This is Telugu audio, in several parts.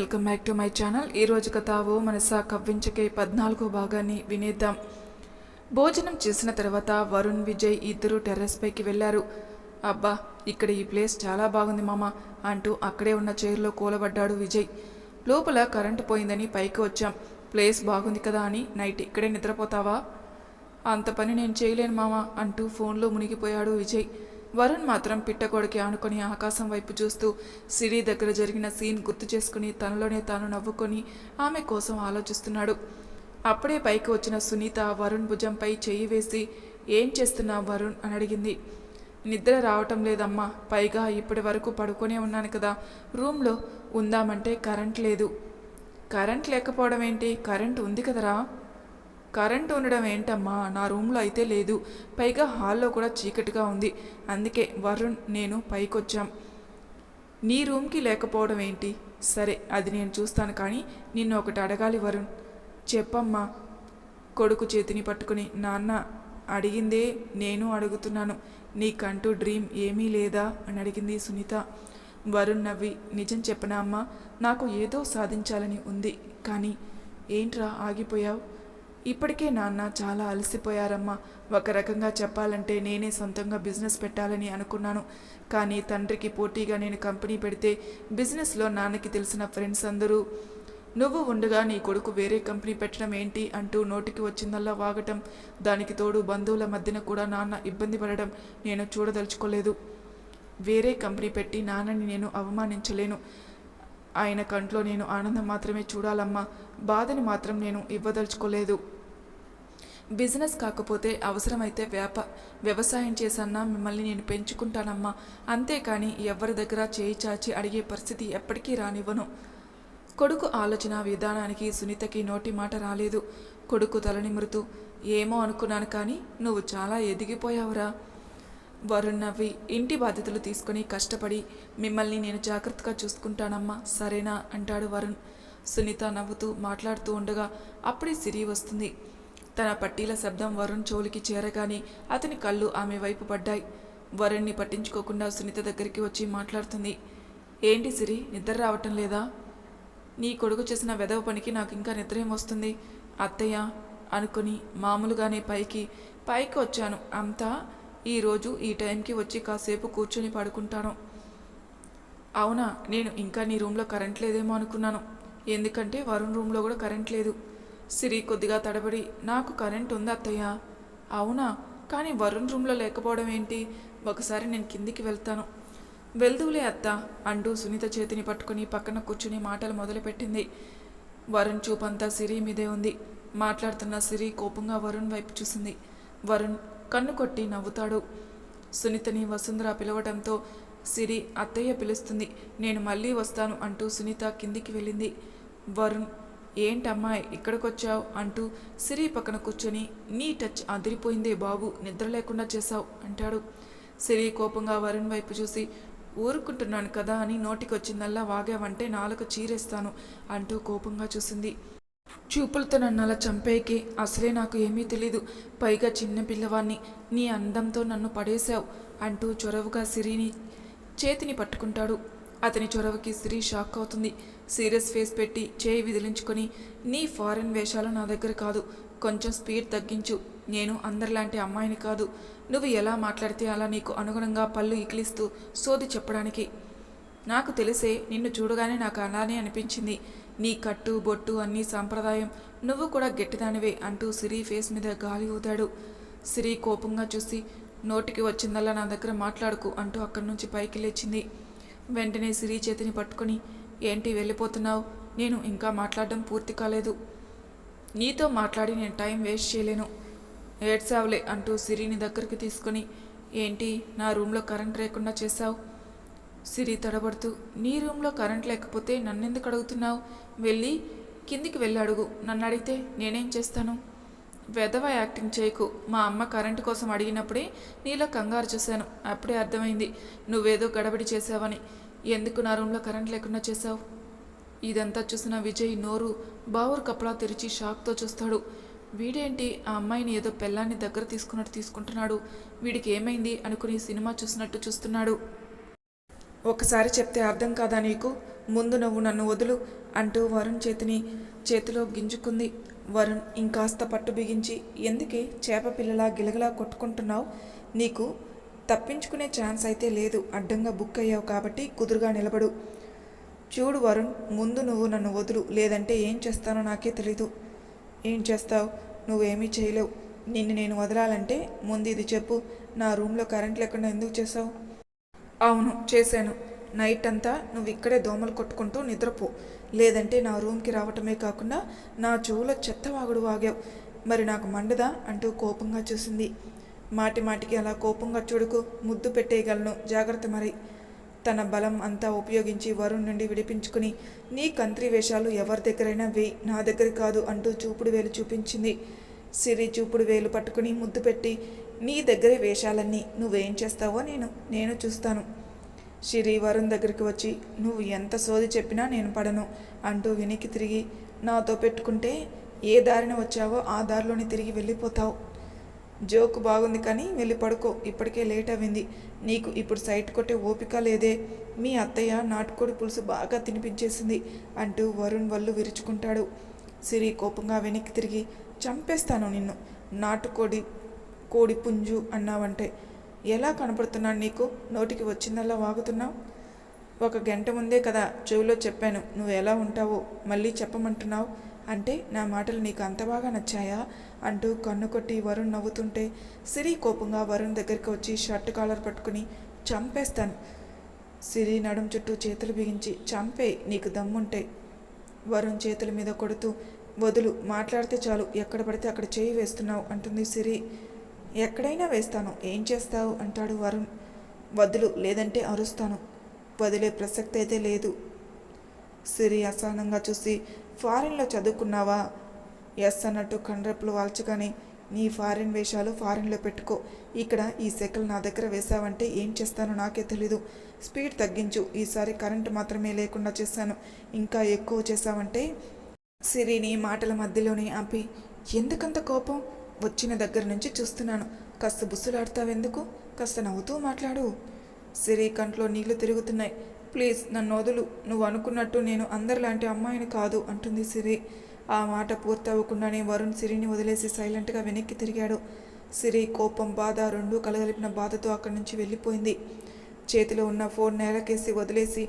Welcome back to my channel ఈరోజు కథ ఓ మనస కవ్వించకే పద్నాలుగో భాగాన్ని వినేద్దాం. భోజనం చేసిన తర్వాత వరుణ్ విజయ్ ఇద్దరు టెర్రస్ పైకి వెళ్ళారు. అబ్బా ఇక్కడ ఈ ప్లేస్ చాలా బాగుంది మామ అంటూ అక్కడే ఉన్న చైర్లో కూలబడ్డాడు విజయ్. లోపల కరెంటు పోయిందని పైకి వచ్చాం. ప్లేస్ బాగుంది కదా అని నైట్ ఇక్కడే నిద్రపోతావా? అంత పని నేను చేయలేను మామ అంటూ ఫోన్లో మునిగిపోయాడు విజయ్. వరుణ్ మాత్రం పిట్టగోడకి ఆనుకొని ఆకాశం వైపు చూస్తూ సిరి దగ్గర జరిగిన సీన్ గుర్తు చేసుకుని తనలోనే తాను నవ్వుకొని ఆమె కోసం ఆలోచిస్తున్నాడు. అప్పుడే పైకి వచ్చిన సునీత వరుణ్ భుజంపై చెయ్యి వేసి ఏం చేస్తున్నా వరుణ్? అని అడిగింది. నిద్ర రావటం లేదమ్మా. పైగా ఇప్పటి వరకు పడుకొనే ఉన్నాను కదా. రూమ్లో ఉందామంటే కరెంట్ లేదు. కరెంట్ లేకపోవడం ఏంటి? కరెంట్ ఉంది కదరా. కరెంట్ ఉండడం ఏంటమ్మా? నా రూమ్లో అయితే లేదు. పైగా హాల్లో కూడా చీకటిగా ఉంది. అందుకే వరుణ్ నేను పైకొచ్చాం. నీ రూమ్కి లేకపోవడం ఏంటి? సరే అది నేను చూస్తాను కానీ నిన్ను ఒకటి అడగాలి వరుణ్. చెప్పమ్మా. కొడుకు చేతిని పట్టుకుని నాన్న అడిగిందే నేను అడుగుతున్నాను. నీకంటూ డ్రీమ్ ఏమీ లేదా? అని అడిగింది సునీత. వరుణ్ నవ్వి నిజం చెప్పనా అమ్మా? నాకు ఏదో సాధించాలని ఉంది. కానీ ఏంట్రా ఆగిపోయావు? ఇప్పటికే నాన్న చాలా అలసిపోయారమ్మా. ఒక రకంగా చెప్పాలంటే నేనే సొంతంగా బిజినెస్ పెట్టాలని అనుకున్నాను. కానీ తండ్రికి పోటీగా నేను కంపెనీ పెడితే బిజినెస్లో నాన్నకి తెలిసిన ఫ్రెండ్స్ అందరూ నువ్వు ఉండగా నీ కొడుకు వేరే కంపెనీ పెట్టడం ఏంటి? అంటూ నోటికి వచ్చిందల్లా వాగటం. దానికి తోడు బంధువుల మధ్యన కూడా నాన్న ఇబ్బంది పడడం నేను చూడదలుచుకోలేదు. వేరే కంపెనీ పెట్టి నాన్నని నేను అవమానించలేను. ఆయన కంట్లో నేను ఆనందం మాత్రమే చూడాలమ్మా. బాధని మాత్రం నేను ఇవ్వదలుచుకోలేదు. బిజినెస్ కాకపోతే అవసరమైతే వ్యాప వ్యవసాయం చేసన్నా మిమ్మల్ని నేను పెంచుకుంటానమ్మా. అంతేకాని ఎవరి దగ్గర చేయి చాచి అడిగే పరిస్థితి ఎప్పటికీ రానివ్వను. కొడుకు ఆలోచన విధానానికి సునీతకి నోటి మాట రాలేదు. కొడుకు తలనిమురుతూ ఏమో అనుకున్నాను కానీ నువ్వు చాలా ఎదిగిపోయావురా. వరుణ్ నవ్వి ఇంటి బాధ్యతలు తీసుకుని కష్టపడి మిమ్మల్ని నేను జాగ్రత్తగా చూసుకుంటానమ్మా సరేనా అంటాడు వరుణ్. సునీత నవ్వుతూ మాట్లాడుతూ ఉండగా అప్పుడే సిరి వస్తుంది. తన పట్టీల శబ్దం వరుణ్ చెవులకి చేరగానే అతని కళ్ళు ఆమె వైపు పడ్డాయి. వరుణ్ణి పట్టించుకోకుండా సునీత దగ్గరికి వచ్చి మాట్లాడుతుంది. ఏంటి సిరి నిద్ర రావటం లేదా? నీ కొడుకు చేసిన వెదవ పనికి నాకు ఇంకా నిద్ర వస్తుంది. అత్తయ్య అనుకుని మామూలుగానే పైకి పైకి వచ్చాను. అంతా ఈరోజు ఈ టైంకి వచ్చి కాసేపు కూర్చొని పడుకుంటాను. అవునా నేను ఇంకా నీ రూమ్లో కరెంట్ లేదేమో అనుకున్నాను. ఎందుకంటే వరుణ్ రూమ్లో కూడా కరెంట్ లేదు. సిరి కొద్దిగా తడబడి నాకు కరెంట్ ఉంది అత్తయ్య. అవునా? కానీ వరుణ్ రూమ్లో లేకపోవడం ఏంటి? ఒకసారి నేను కిందికి వెళ్తాను. వెళ్దువులే అత్త అంటూ సునీత చేతిని పట్టుకుని పక్కన కూర్చుని మాటలు మొదలుపెట్టింది. వరుణ్ చూపంతా సిరి మీదే ఉంది. మాట్లాడుతున్న సిరి కోపంగా వరుణ్ వైపు చూసింది. వరుణ్ కన్ను కొట్టి నవ్వుతాడు. సునీతని వసుంధర పిలవడంతో సిరి అత్తయ్య పిలుస్తుంది. నేను మళ్ళీ వస్తాను అంటూ సునీత కిందికి వెళ్ళింది. వరుణ్ ఏంటమ్మా ఇక్కడికి వచ్చావు అంటూ సిరి పక్కన కూర్చొని నీ టచ్ అదిరిపోయిందే బాబు నిద్ర లేకుండా చేశావు అంటాడు. సిరి కోపంగా వరుణ్ వైపు చూసి ఊరుకుంటున్నాను కదా అని నోటికొచ్చిందల్లా వాగావంటే నాలుక చీరేస్తాను అంటూ కోపంగా చూసింది. చూపులతో నన్ను అలా చంపేకి అసలే నాకు ఏమీ తెలీదు. పైగా చిన్న పిల్లవాణ్ణి నీ అందంతో నన్ను పడేశావు అంటూ చొరవగా సిరిని చేతిని పట్టుకుంటాడు. అతని చొరవకి సిరి షాక్ అవుతుంది. సీరియస్ ఫేస్ పెట్టి చేయి విదిలించుకొని నీ ఫారెన్ వేషాలు నా దగ్గర కాదు. కొంచెం స్పీడ్ తగ్గించు. నేను అందరిలాంటి అమ్మాయిని కాదు. నువ్వు ఎలా మాట్లాడితే అలా నీకు అనుగుణంగా పళ్ళు ఇకిలిస్తూ సోది చెప్పడానికి. నాకు తెలిసే నిన్ను చూడగానే నాకు అలానే అనిపించింది. నీ కట్టు బొట్టు అన్నీ సాంప్రదాయం. నువ్వు కూడా గట్టిదానివే అంటూ సిరి ఫేస్ మీద గాలి ఊదాడు. సిరి కోపంగా చూసి నోటికి వచ్చిందల్లా నా దగ్గర మాట్లాడుకు అంటూ అక్కడి నుంచి పైకి లేచింది. వెంటనే సిరి చేతిని పట్టుకొని ఏంటి వెళ్ళిపోతున్నావు? నేను ఇంకా మాట్లాడడం పూర్తి కాలేదు. నీతో మాట్లాడి నేను టైం వేస్ట్ చేయలేను. ఏడ్సావులే అంటూ సిరిని దగ్గరికి తీసుకొని ఏంటి నా రూమ్లో కరెంట్ లేకుండా చేశావు సిరి తడబడుతూ నీ రూమ్లో కరెంట్ లేకపోతే నన్నెందుకు అడుగుతున్నావు? వెళ్ళి కిందికి వెళ్ళి అడుగు. నన్ను అడిగితే నేనేం చేస్తాను? వెధవ యాక్టింగ్ చేయకు. మా అమ్మ కరెంటు కోసం అడిగినప్పుడే నీలో కంగారు చూశాను. అప్పుడే అర్థమైంది. నువ్వేదో గడబడి చేసావని ఎందుకు నా రూమ్లో కరెంట్ లేకుండా చేశావు? ఇదంతా చూసిన విజయ్ నోరు బావురు కప్పలా తెరిచి షాక్తో చూస్తాడు. వీడేంటి? ఆ అమ్మాయిని ఏదో పెళ్ళాన్ని దగ్గర తీసుకున్నట్టు తీసుకుంటున్నాడు. వీడికి ఏమైంది అనుకుని సినిమా చూసినట్టు చూస్తున్నాడు. ఒకసారి చెప్తే అర్థం కాదా నీకు? ముందు నువ్వు నన్ను వదులు అంటూ వరుణ్ చేతిని చేతిలో గింజుకుంది. వరుణ్ ఇంకాస్త పట్టు బిగించి ఎందుకే చేప పిల్లలా గిలగలా కొట్టుకుంటున్నావు? నీకు తప్పించుకునే ఛాన్స్ అయితే లేదు అడ్డంగా బుక్ అయ్యావు కాబట్టి కుదురుగా నిలబడు. చూడు వరుణ్ ముందు నువ్వు నన్ను వదులు లేదంటే ఏం చేస్తానో నాకే తెలీదు. ఏం చేస్తావు? నువ్వేమీ చేయలేవు. నిన్ను నేను వదలాలంటే ముందు ఇది చెప్పు నా రూమ్లో కరెంట్ లేకుండా ఎందుకు చేసావు అవును చేశాను. నైట్ అంతా నువ్వు ఇక్కడే దోమలు కొట్టుకుంటూ నిద్రపో. లేదంటే నా రూమ్కి రావటమే కాకుండా నా చెవుల చెత్త వాగుడు వాగావు. మరి నాకు మండదా? అంటూ కోపంగా చూసింది. మాటి మాటికి అలా కోపంగా చూడుకు ముద్దు పెట్టేయగలను. జాగ్రత్త మరి. తన బలం అంతా ఉపయోగించి వరుణ్ నుండి విడిపించుకుని నీ కంత్రి వేషాలు ఎవరి దగ్గరైనా వేయి. నా దగ్గర కాదు అంటూ చూపుడు వేలు చూపించింది. సిరి చూపుడు వేలు పట్టుకుని ముద్దు పెట్టి నీ దగ్గరే వేషాలన్నీ. నువ్వేం చేస్తావో నేను నేను చూస్తాను. షిరి వరుణ్ దగ్గరికి వచ్చి నువ్వు ఎంత సోది చెప్పినా నేను పడను అంటూ వెనక్కి తిరిగి నాతో పెట్టుకుంటే ఏ దారిన వచ్చావో ఆ దారిలోని తిరిగి వెళ్ళిపోతావు. జోకు బాగుంది కానీ వెళ్ళి పడుకో ఇప్పటికే లేట్ అయింది నీకు ఇప్పుడు సైట్ కొట్టే ఓపిక లేదే. మీ అత్తయ్య నాటుకోడి పులుసు బాగా తినిపించేసింది అంటూ వరుణ్ వల్లు విరుచుకుంటాడు. సిరి కోపంగా వెనక్కి తిరిగి చంపేస్తాను నిన్ను. నాటుకోడి కోడి పుంజు అన్నావంటే ఎలా కనపడుతున్నాను నీకు? నోటికి వచ్చిందల్లా వాగుతున్నావు? ఒక గంట ముందే కదా చెవిలో చెప్పాను. నువ్వు ఎలా ఉంటావో మళ్ళీ చెప్పమంటున్నావు? అంటే నా మాటలు నీకు అంత బాగా నచ్చాయా? అంటూ కన్ను కొట్టి వరుణ్ నవ్వుతుంటే సిరి కోపంగా వరుణ్ దగ్గరికి వచ్చి షర్ట్ కాలర్ పట్టుకుని చంపేస్తాను. సిరి నడుం చుట్టూ చేతులు బిగించి చంపే నీకు దమ్ముంటే. వరుణ్ చేతుల మీద కొడుతూ వదులు మాట్లాడితే చాలు. ఎక్కడ పడితే అక్కడ చేయి వేస్తున్నావు అంటుంది సిరి. ఎక్కడైనా వేస్తాను. ఏం చేస్తావు? అంటాడు వరుణ్. వదులు లేదంటే అరుస్తాను. వదిలే ప్రసక్తి అయితే లేదు. సిరి అసహనంగా చూసి ఫారిన్లో చదువుకున్నావా? ఎస్ అన్నట్టు కండ్రెప్పులు వాల్చగానే నీ ఫారిన్ వేషాలు ఫారిన్లో పెట్టుకో. ఇక్కడ ఈ సెకల్ నా దగ్గర వేసావంటే ఏం చేస్తానో నాకే తెలీదు. స్పీడ్ తగ్గించు. ఈసారి కరెంటు మాత్రమే లేకుండా చేశాను. ఇంకా ఎక్కువ చేశావంటే సిరిని మాటల మధ్యలోనే ఆపి ఎందుకంత కోపం? వచ్చిన దగ్గర నుంచి చూస్తున్నాను. కాస్త బుస్సులాడతావెందుకు? కాస్త నవ్వుతూ మాట్లాడు. సిరి కంట్లో నీళ్ళు తిరుగుతున్నాయి. ప్లీజ్ నన్ను వదులు. నువ్వు అనుకున్నట్టు నేను అందరిలాంటి అమ్మాయిని కాదు అంటుంది సిరి. ఆ మాట పూర్తవ్వకుండానే వరుణ్ సిరిని వదిలేసి సైలెంట్గా వెనక్కి తిరిగాడు. సిరి కోపం బాధ రెండూ కలగలిపిన బాధతో అక్కడి నుంచి వెళ్ళిపోయింది. చేతిలో ఉన్న ఫోన్ నేలకేసి వదిలేసి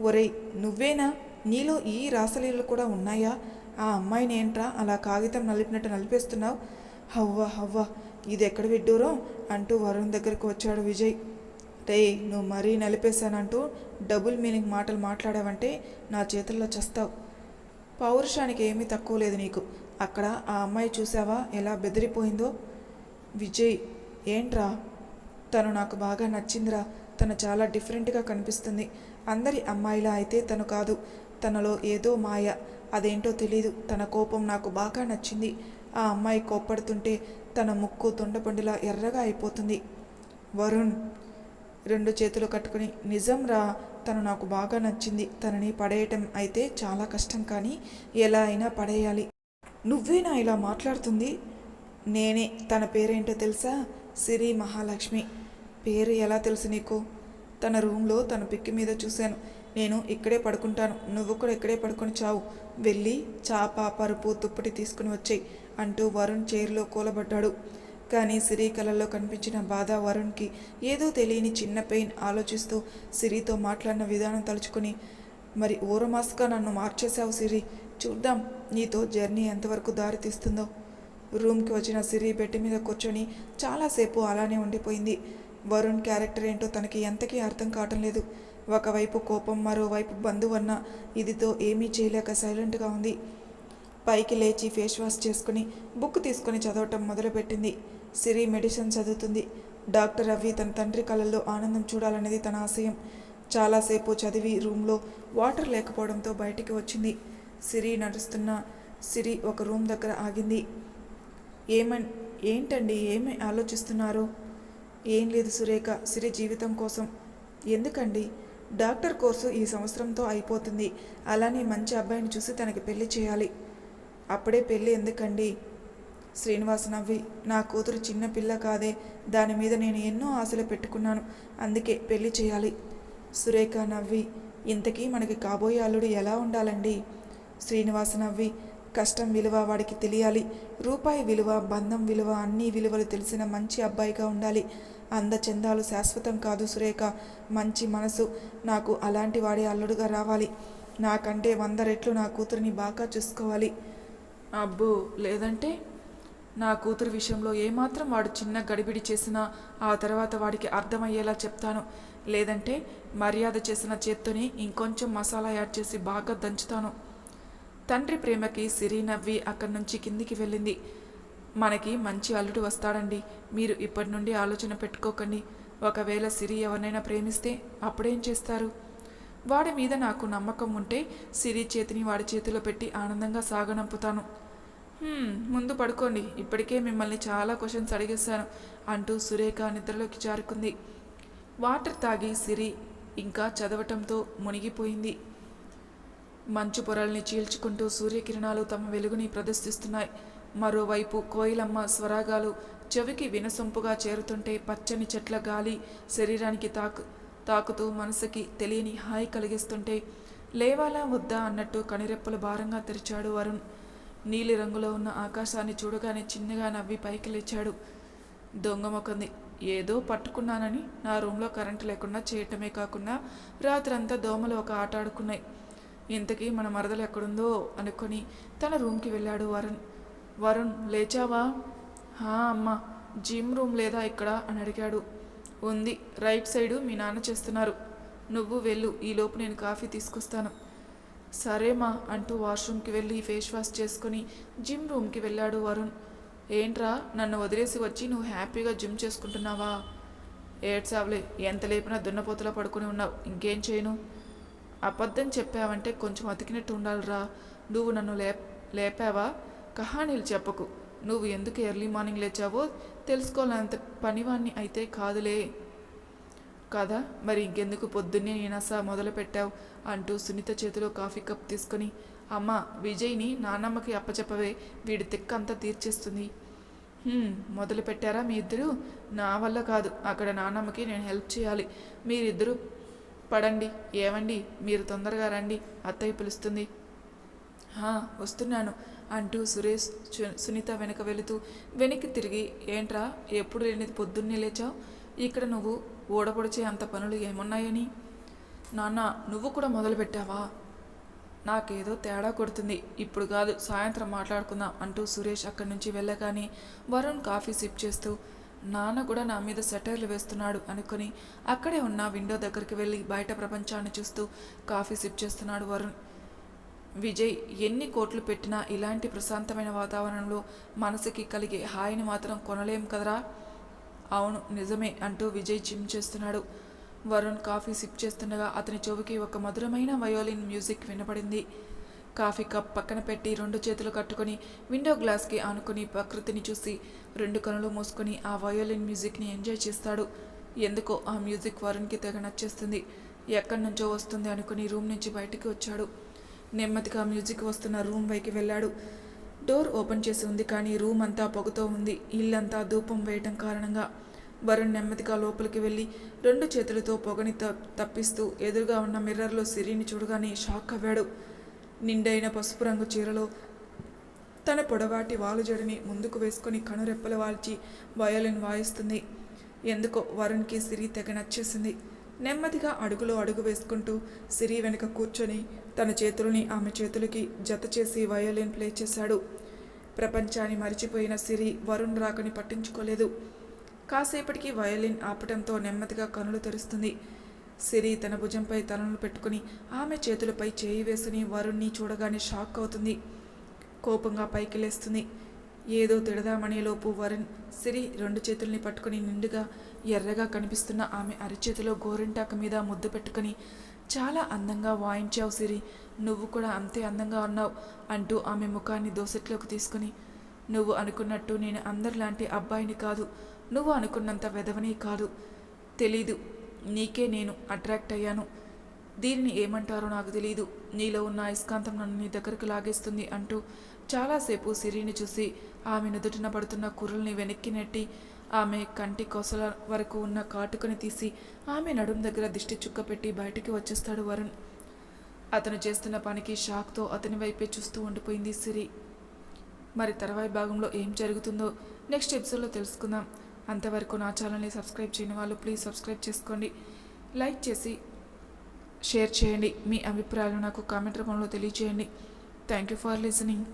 ఒరేయ్ నువ్వేనా? నీలో ఈ రాసలీలు కూడా ఉన్నాయా? ఆ అమ్మాయిని ఏంట్రా అలా కాగితం నలిపినట్టు నలిపేస్తున్నావు? హవ్వ హవ్వ ఇది ఎక్కడ విడ్డూరం అంటూ వరుణ్ దగ్గరకు వచ్చాడు విజయ్. రే నువ్వు మరీ నలిపేశానంటూ డబుల్ మీనింగ్ మాటలు మాట్లాడావంటే నా చేతుల్లో చస్తావు. పౌరుషానికి ఏమీ తక్కువ లేదు నీకు. అక్కడ ఆ అమ్మాయి చూసావా ఎలా బెదిరిపోయిందో? విజయ్ ఏంట్రా? తను నాకు బాగా నచ్చిందిరా. తను చాలా డిఫరెంట్గా కనిపిస్తుంది. అందరి అమ్మాయిలా అయితే తను కాదు. తనలో ఏదో మాయ. అదేంటో తెలీదు. తన కోపం నాకు బాగా నచ్చింది. ఆ అమ్మాయి కోప్పడుతుంటే తన ముక్కు తొండపండిలా ఎర్రగా అయిపోతుంది. వరుణ్ రెండు చేతులు కట్టుకుని నిజం రా తను నాకు బాగా నచ్చింది. తనని పడేయటం అయితే చాలా కష్టం కానీ ఎలా అయినా పడేయాలి. నువ్వేనా ఇలా మాట్లాడుతుంది. నేనే తన పేరేంటో తెలుసా? సిరి మహాలక్ష్మి. పేరు ఎలా తెలుసు నీకు? తన రూమ్లో తన పిక్కి మీద చూశాను. నేను ఇక్కడే పడుకుంటాను. నువ్వు కూడా ఇక్కడే పడుకొని చావు. వెళ్ళి చాప పరుపు తుప్పటి తీసుకుని వచ్చాయి. అంటూ వరుణ్ చైర్లో కూలబడ్డాడు. కానీ సిరి కళల్లో కనిపించిన బాధ వరుణ్కి ఏదో తెలియని చిన్న పెయిన్ ఆలోచిస్తూ సిరితో మాట్లాడిన విధానం తలుచుకుని మరి ఊరమాసుగా నన్ను మార్చేశావు సిరి? చూద్దాం నీతో జర్నీ ఎంతవరకు దారి తీస్తుందో. రూమ్కి వచ్చిన సిరి బెడ్ మీద కూర్చొని చాలాసేపు అలానే ఉండిపోయింది. వరుణ్ క్యారెక్టర్ ఏంటో తనకి ఎంతకీ అర్థం కావటం లేదు. ఒకవైపు కోపం మరోవైపు బంధువన్న ఇదితో ఏమీ చేయలేక సైలెంట్గా ఉంది. పైకి లేచి ఫేస్ వాష్ చేసుకుని బుక్ తీసుకుని చదవటం మొదలుపెట్టింది. సిరి మెడిసిన్ చదువుతుంది. డాక్టర్ రవి తన తండ్రి కళల్లో ఆనందం చూడాలనేది తన ఆశయం. చాలాసేపు చదివి రూమ్లో వాటర్ లేకపోవడంతో బయటికి వచ్చింది. సిరి నడుస్తున్న సిరి ఒక రూమ్ దగ్గర ఆగింది. ఏమన్ ఏంటండి? ఏమి ఆలోచిస్తున్నారు? ఏం లేదు సురేఖ. సిరి జీవితం కోసం. ఎందుకండి? డాక్టర్ కోర్సు ఈ సంవత్సరంతో అయిపోతుంది. అలానే మంచి అబ్బాయిని చూసి తనకి పెళ్ళి చేయాలి. అప్పుడే పెళ్ళి ఎందుకండి? శ్రీనివాస్ నవ్వి నా కూతురు చిన్న పిల్ల కాదే దాని మీద నేను ఎన్నో ఆశలు పెట్టుకున్నాను అందుకే పెళ్ళి చేయాలి. సురేఖ నవ్వి ఇంతకీ మనకి కాబోయే అల్లుడు ఎలా ఉండాలండి? శ్రీనివాస నవ్వి కష్టం విలువ వాడికి తెలియాలి రూపాయి విలువ బంధం విలువ అన్ని విలువలు తెలిసిన మంచి అబ్బాయిగా ఉండాలి. అందచందాలు శాశ్వతం కాదు సురేఖ మంచి మనసు నాకు అలాంటి వాడే అల్లుడుగా రావాలి. నాకంటే వంద రెట్లు నా కూతురిని బాగా చూసుకోవాలి. అబ్బో లేదంటే? నా కూతురు విషయంలో ఏమాత్రం వాడు చిన్న గడిబిడి చేసినా ఆ తర్వాత వాడికి అర్థమయ్యేలా చెప్తాను. లేదంటే మర్యాద చేసిన చేత్తోని ఇంకొంచెం మసాలా యాడ్ చేసి బాగా దంచుతాను. తండ్రి ప్రేమకి సిరి నవ్వి అక్కడి నుంచి కిందికి వెళ్ళింది. మనకి మంచి అల్లుడు వస్తాడండి. మీరు ఇప్పటి నుండి ఆలోచన పెట్టుకోకండి. ఒకవేళ సిరి ఎవరినైనా ప్రేమిస్తే అప్పుడేం చేస్తారు? వాడి మీద నాకు నమ్మకం ఉంటే సిరి చేతిని వాడి చేతిలో పెట్టి ఆనందంగా సాగనంపుతాను. ముందు పడుకోండి. ఇప్పటికే మిమ్మల్ని చాలా క్వశ్చన్స్ అడిగేశాను అంటూ సురేఖ నిద్రలోకి జారుకుంది. వాటర్ తాగి సిరి ఇంకా చదవటంతో మునిగిపోయింది. మంచు పొరల్ని చీల్చుకుంటూ సూర్యకిరణాలు తమ వెలుగుని ప్రదర్శిస్తున్నాయి. మరోవైపు కోయిలమ్మ స్వరాగాలు చెవికి వినసొంపుగా చేరుతుంటే పచ్చని చెట్ల గాలి శరీరానికి తాకు తాకుతూ మనసుకి తెలియని హాయి కలిగిస్తుంటే లేవాలా వద్దా అన్నట్టు కనిరెప్పలు భారంగా తెరిచాడు వరుణ్. నీలి రంగులో ఉన్న ఆకాశాన్ని చూడగానే చిన్నగా నవ్వి పైకి లేచాడు. దొంగమొకంది ఏదో పట్టుకున్నానని నా రూమ్లో కరెంటు లేకుండా చేయటమే కాకుండా రాత్రంతా దోమలు ఒక ఆట ఆడుకున్నాయి. ఇంతకీ మన మరదలు ఎక్కడుందో అనుకొని తన రూమ్కి వెళ్ళాడు వరుణ్. వరుణ్ లేచావా? హా అమ్మ. జిమ్ రూమ్ లేదా ఇక్కడ? అని అడిగాడు. ఉంది. రైట్ సైడు మీ నాన్న చేస్తున్నారు. నువ్వు వెళ్ళు. ఈలోపు నేను కాఫీ తీసుకొస్తాను. సరేమా అంటూ వాష్రూమ్కి వెళ్ళి ఫేస్ వాష్ చేసుకుని జిమ్ రూమ్కి వెళ్ళాడు వరుణ్. ఏంట్రా? నన్ను వదిలేసి వచ్చి నువ్వు హ్యాపీగా జిమ్ చేసుకుంటున్నావా? ఏడ్సావులే ఎంత లేపినా దున్నపోతలో పడుకుని ఉన్నావు. ఇంకేం చేయను? అబద్ధం చెప్పావంటే కొంచెం అతికినట్టు ఉండాలిరా. నువ్వు నన్ను లే లేపావా? కహానీలు చెప్పకు. నువ్వు ఎందుకు ఎర్లీ మార్నింగ్ లేచావో తెలుసుకోవాలంత పనివాణ్ణి అయితే కాదులే. కదా? మరి ఇంకెందుకు పొద్దున్నే నేనస మొదలు పెట్టావు? అంటూ సునీత చేతిలో కాఫీ కప్ తీసుకొని అమ్మ విజయ్ని నాన్నమ్మకి అప్పచెప్పవే వీడి తిక్క అంతా తీర్చేస్తుంది. మొదలు పెట్టారా మీ ఇద్దరు? నా వల్ల కాదు అక్కడ నానమ్మకి నేను హెల్ప్ చేయాలి. మీరిద్దరూ పడండి ఏమండి మీరు తొందరగా రండి అత్తయ్య పిలుస్తుంది. "హా, వస్తున్నాను. అంటూ సురేష్ సునీత వెనక వెళుతూ వెనక్కి తిరిగి ఏంట్రా ఎప్పుడు లేనిది పొద్దున్నే లేచావు? ఇక్కడ నువ్వు ఓడపొడిచే అంత పనులు ఏమున్నాయని? నాన్న నువ్వు కూడా మొదలుపెట్టావా? నాకేదో తేడా కొడుతుంది. ఇప్పుడు కాదు సాయంత్రం మాట్లాడుకుందాం అంటూ సురేష్ అక్కడి నుంచి వెళ్ళగానే వరుణ్ కాఫీ సిప్ చేస్తూ నాన్న కూడా నా మీద సెటైర్లు వేస్తున్నాడు అనుకొని అక్కడే ఉన్న విండో దగ్గరికి వెళ్ళి బయట ప్రపంచాన్ని చూస్తూ కాఫీ సిప్ చేస్తున్నాడు వరుణ్. విజయ్ ఎన్ని కోట్లు పెట్టినా ఇలాంటి ప్రశాంతమైన వాతావరణంలో మనసుకి కలిగే హాయిని మాత్రం కొనలేం కదరా? అవును నిజమే అంటూ విజయ్ జిమ్ చేస్తున్నాడు. వరుణ్ కాఫీ సిప్ చేస్తుండగా అతని చెవికి ఒక మధురమైన వయోలిన్ మ్యూజిక్ వినపడింది. కాఫీ కప్ పక్కన పెట్టి రెండు చేతులు కట్టుకొని విండో గ్లాస్కి ఆనుకొని ప్రకృతిని చూసి రెండు కనులు మూసుకొని ఆ వయోలిన్ మ్యూజిక్ని ఎంజాయ్ చేస్తాడు. ఎందుకో ఆ మ్యూజిక్ వరుణ్కి తెగ నచ్చేస్తుంది. ఎక్కడి నుంచో వస్తుంది అనుకుని రూమ్ నుంచి బయటికి వచ్చాడు. నెమ్మదిగా మ్యూజిక్ వస్తున్న రూమ్ వైకి వెళ్ళాడు. డోర్ ఓపెన్ చేసి ఉంది కానీ రూమ్ అంతా పొగతో ఉంది. ఇల్లంతా ధూపం వేయటం కారణంగా వరుణ్ నెమ్మదిగా లోపలికి వెళ్ళి రెండు చేతులతో పొగని త- తప్పిస్తూ ఎదురుగా ఉన్న మిర్రర్లో సిరిని చూడగానే షాక్ అవ్వాడు. నిండైన పసుపు రంగు చీరలో తన పొడవాటి వాలుజడిని ముందుకు వేసుకొని కనురెప్పలు వాల్చి వయోలిన్ వాయిస్తుంది. ఎందుకో వరుణ్కి సిరి తెగ నచ్చేసింది. నెమ్మదిగా అడుగులో అడుగు వేసుకుంటూ సిరి వెనుక కూర్చొని తన చేతులని ఆమె చేతులకి జత చేసి వయోలిన్ ప్లే చేశాడు. ప్రపంచాన్ని మరిచిపోయిన సిరి వరుణ్ రాకని పట్టించుకోలేదు. కాసేపటికి వయోలిన్ ఆపటంతో నెమ్మదిగా కనులు తెరుస్తుంది. సిరి తన భుజంపై తలను పెట్టుకుని ఆమె చేతులపై చేయి వేసుని వరుణ్ణి చూడగానే షాక్ అవుతుంది. కోపంగా పైకి లేస్తుంది. ఏదో తిడదామనే లోపు వరుణ్ సిరి రెండు చేతుల్ని పట్టుకుని నిండుగా ఎర్రగా కనిపిస్తున్న ఆమె అరిచేతిలో గోరింటాకు మీద ముద్దు పెట్టుకుని చాలా అందంగా వాయించావు సిరి నువ్వు కూడా అంతే అందంగా ఉన్నావు అంటూ ఆమె ముఖాన్ని దోసెట్లోకి తీసుకుని నువ్వు అనుకున్నట్టు నేను అందరిలాంటి అబ్బాయిని కాదు నువ్వు అనుకున్నంత వెదవని కాదు. తెలీదు నీకే నేను అట్రాక్ట్ అయ్యాను. దీనిని ఏమంటారో నాకు తెలియదు నీలో ఉన్న అయస్కాంతం నన్ను నీ దగ్గరకు లాగేస్తుంది అంటూ చాలాసేపు సిరిని చూసి ఆమె నుదుటిన పడుతున్న కుర్రల్ని వెనక్కి నెట్టి ఆమె కంటి కొసల వరకు ఉన్న కాటుకని తీసి ఆమె నడుం దగ్గర దిష్టి చుక్క పెట్టి బయటికి వచ్చేస్తాడు వరుణ్. అతను చేస్తున్న పనికి షాక్తో అతని వైపే చూస్తూ ఉండిపోయింది సిరి. మరి తర్వాయి భాగంలో ఏం జరుగుతుందో నెక్స్ట్ ఎపిసోడ్లో తెలుసుకుందాం. అంతవరకు నా ఛానల్ని సబ్స్క్రైబ్ చేయని వాళ్ళు ప్లీజ్ సబ్స్క్రైబ్ చేసుకోండి. లైక్ చేసి షేర్ చేయండి. మీ అభిప్రాయాలు నాకు కామెంట్ రూపంలో తెలియజేయండి థ్యాంక్ యూ ఫర్ లిసనింగ్